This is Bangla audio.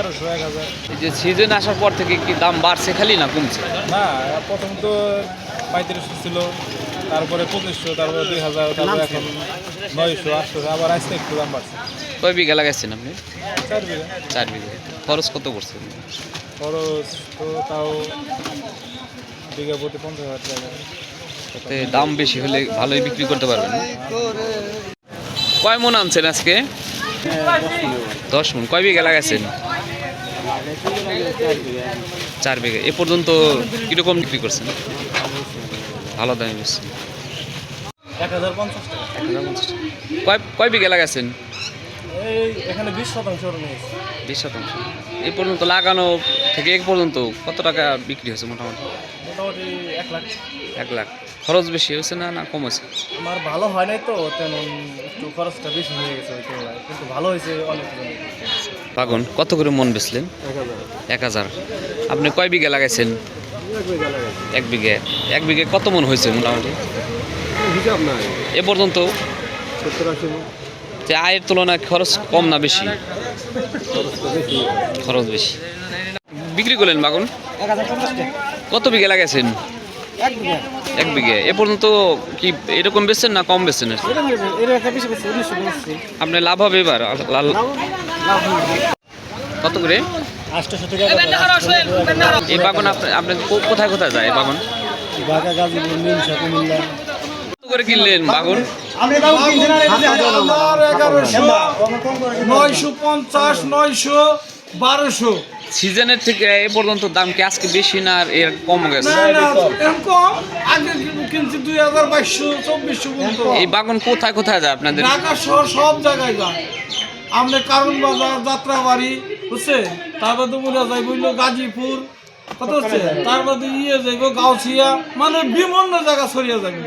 এগারোশো এক হাজার। এই যে সিজন আসার পর থেকে কি দাম বাড়ছে খালি না কমছে? না প্রথম তো পঁয়ত্রিশশো ছিল তারপরে পঁচিশশো তারপরে দুই হাজার তারপরে এখন নয়শো আটশো আবার আজকে একটু দাম বাড়ছে। কয় বিঘা লাগাইছেন আপনি? চার বিঘা। চার বিঘা। খরচ কত করছে খরচ তো তাও বিঘা প্রতি পঞ্চাশ হাজার টাকা। দাম বেশি হলে ভালোই বিক্রি করতে পারবেন কয় মন আনছেন আজকে? দশ মন। কয় বিঘা লাগাইছেন? চার বিঘা। এ পর্যন্ত কীরকম বিক্রি করছেন? ভালো দামে বেশি এক হাজার পঞ্চাশ কয় কয় বিঘা লাগাইছেন? এই এখানে বিশ শতাংশ। বিশ শতাংশ এই পর্যন্ত লাগানো থেকে এক পর্যন্ত কত টাকা বিক্রি হয়েছে মোটামুটি? মোটামুটি এক লাখ। এক লাখ খরচ বেশি হয়েছে না না কম হয়েছে? আমার ভালো হয় নাই তো তেমন একটু খরচটা বেশি হয়ে গেছে কিন্তু ভালো হয়েছে অনেক। বাগুন কত করে মন বেচলেন? এক হাজার। এক হাজার। আপনি কয় বিঘা লাগাইছেন? এক বিঘা। এক বিঘে কত মন হয়েছে মোটামুটি? এ পর্যন্ত? যে আয়ের তুলনায় খরচ কম না বেশি? খরচ বেশি। বিক্রি করলেন বাগুন? কত বিঘা লাগাইছেন? এক বিঘে। এ পর্যন্ত কি এরকম বেচছেন না কম বেচছেন? আপনি লাভ হবে এবার? লাল কত করে? এই বাগান আপনি আপনি কো- কোথায় কোথায় যায় এই বাগান? বাঘা গাজীপুর মিনসা কুমিল্লা করে কিনলেন বাগুন? এগারোশো নয়শো পঞ্চাশ নয়শো বারোশো। সিজনের থেকে এ পর্যন্ত দাম কি আজকে বেশি না আর এর কম গেছে? না না এরকম কিনছি দুই হাজার বাইশশো চব্বিশশো পর্যন্ত। এই বাগান কোথায় কোথায় যায় আপনাদের? ঢাকা শহর সব জায়গায় যায়। আমরা কারণ বাজার যাত্রাবাড়ি বুঝছে তারপর দুপুরা যাই বলল গাজীপুর। কত হচ্ছে? তারপর ইয়ে যাইব গাউছিয়া। মানে বিভিন্ন জায়গা ছড়িয়ে যাবে